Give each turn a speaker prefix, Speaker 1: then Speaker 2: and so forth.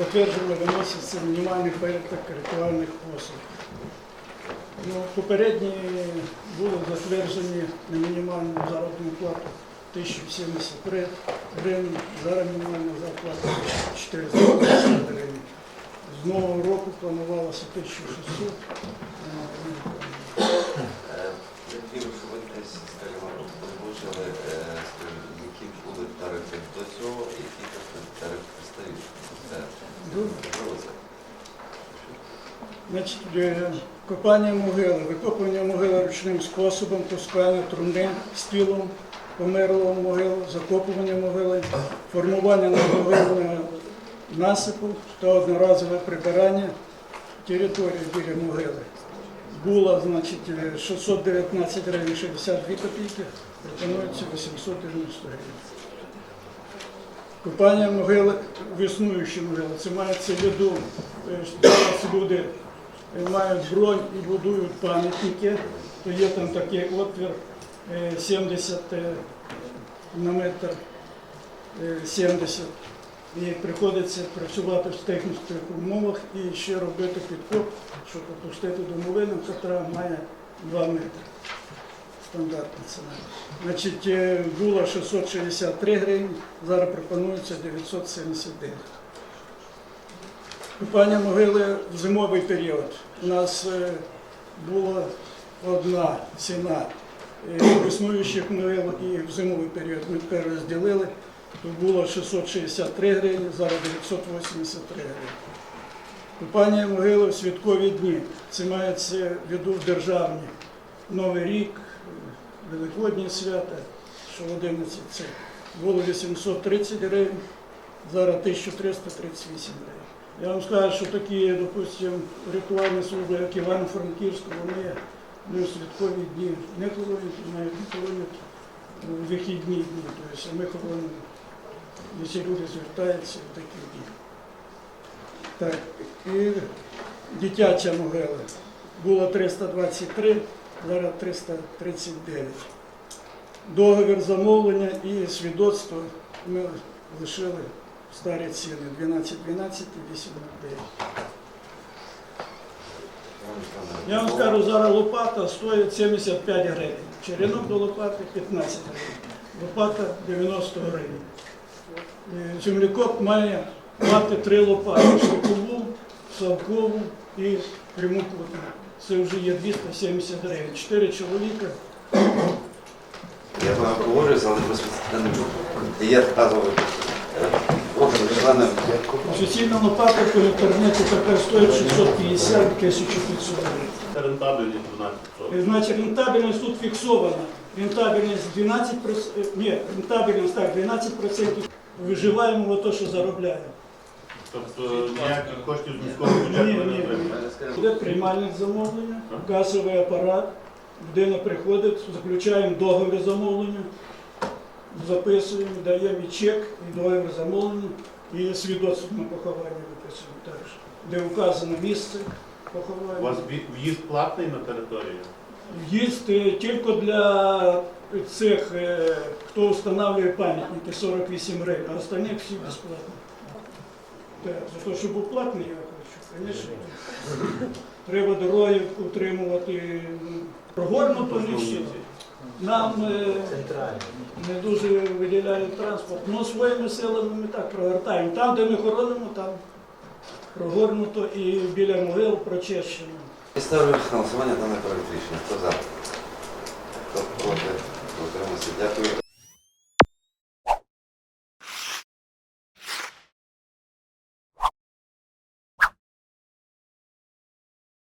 Speaker 1: затвердження виноситься мінімальний порядок ритуальних послуг. Ну, попередні були затверджені на мінімальну заробітну плату 1073 гривень, зараз мінімальна зарплата 450 гривень. З нового року планувалося 1600.
Speaker 2: Е,
Speaker 1: Значить, е, копання могили, викопування могили ручним способом, пускання трумни з тілом померлого могили, закопування могили, формування могильного насипу та одноразове прибирання території біля могили. Було, значить, е, 619 гривень 62 копійки, пропонується 890 гривень. Купання могили в існуючій могили. Це мається в виду, е, що люди е, мають бронь і будують пам'ятники, то є там такий отвір е, 70 е, на метр е, 70. І приходиться працювати в технічних умовах і ще робити підкоп, щоб опустити домовину, яка має 2 метри. Стандартна ціна. Значить, е, було 663 гривні, зараз пропонується 979. Купання могили в зимовий період. У нас е, була одна ціна е, існуючих могил і в зимовий період ми тепер розділили. Тут було 663 гривні, зараз 983 гривні. Купання могили в святкові дні. Це мається в виду державні. Новий рік, Великодні свята, що в 11 це було 830 гривень, зараз 1338 гривень. Я вам скажу, що такі, допустимо, ритуальні служби, як Івано-Франківську, вони не ну, святкові дні не хоронять, навіть не хоронять у вихідні дні. Тобто ми хоронимо, всі люди звертаються в такі дні. Так, і дитяча могила. Було 323, зараз 339. Договір замовлення і свідоцтво ми лишили старі ціни 12, 12 і 8, 9. Я вам скажу, зараз лопата стоїть 75 гривень. Черенок до лопати 15 гривень. Лопата 90 гривень. Е, Землекоп має мати три лопати: шликову, салкову і прямокутну. Це вже є 270 гривень. Чотири чоловіка.
Speaker 2: Я з вами погоджуюся, але безпосередньо є вказувати. Прошу, члени,
Speaker 1: Суцільна лопата по інтернеті така стоїть 650 1500 гривень.
Speaker 3: Рентабельність 12%.
Speaker 1: Е, Значить, рентабельність тут фіксована. Рентабельність 12%, е, ні, рентабельність так, 12% виживаємо те, що заробляємо.
Speaker 3: Тобто ніяких коштів з міського
Speaker 1: Ні,
Speaker 3: бюджету
Speaker 1: ні,
Speaker 3: не
Speaker 1: ні.
Speaker 3: отримує.
Speaker 1: Буде приймальник замовлення, касовий апарат, людина приходить, заключаємо договір замовлення, записуємо, даємо і чек, і договір замовлення, і свідоцтво на поховання виписуємо також, де вказано місце
Speaker 3: У
Speaker 1: поховання.
Speaker 3: вас в'ї- в'їзд платний на територію?
Speaker 1: В'їзд е, тільки для цих, е, хто встановлює пам'ятники, 48 гривень, а остальних всі безплатно. Так, за те, щоб був платний, я хочу, звісно. Треба дороги утримувати. ну, Прогорнуто не. Нам е, не дуже виділяють транспорт. Ну, своїми силами ми так прогортаємо. Там, де ми хоронимо, там прогорнуто і біля могил прочищено.
Speaker 2: Я ставлю голосування дане проект рішення. Хто за? Хто проти? Утримався. Дякую.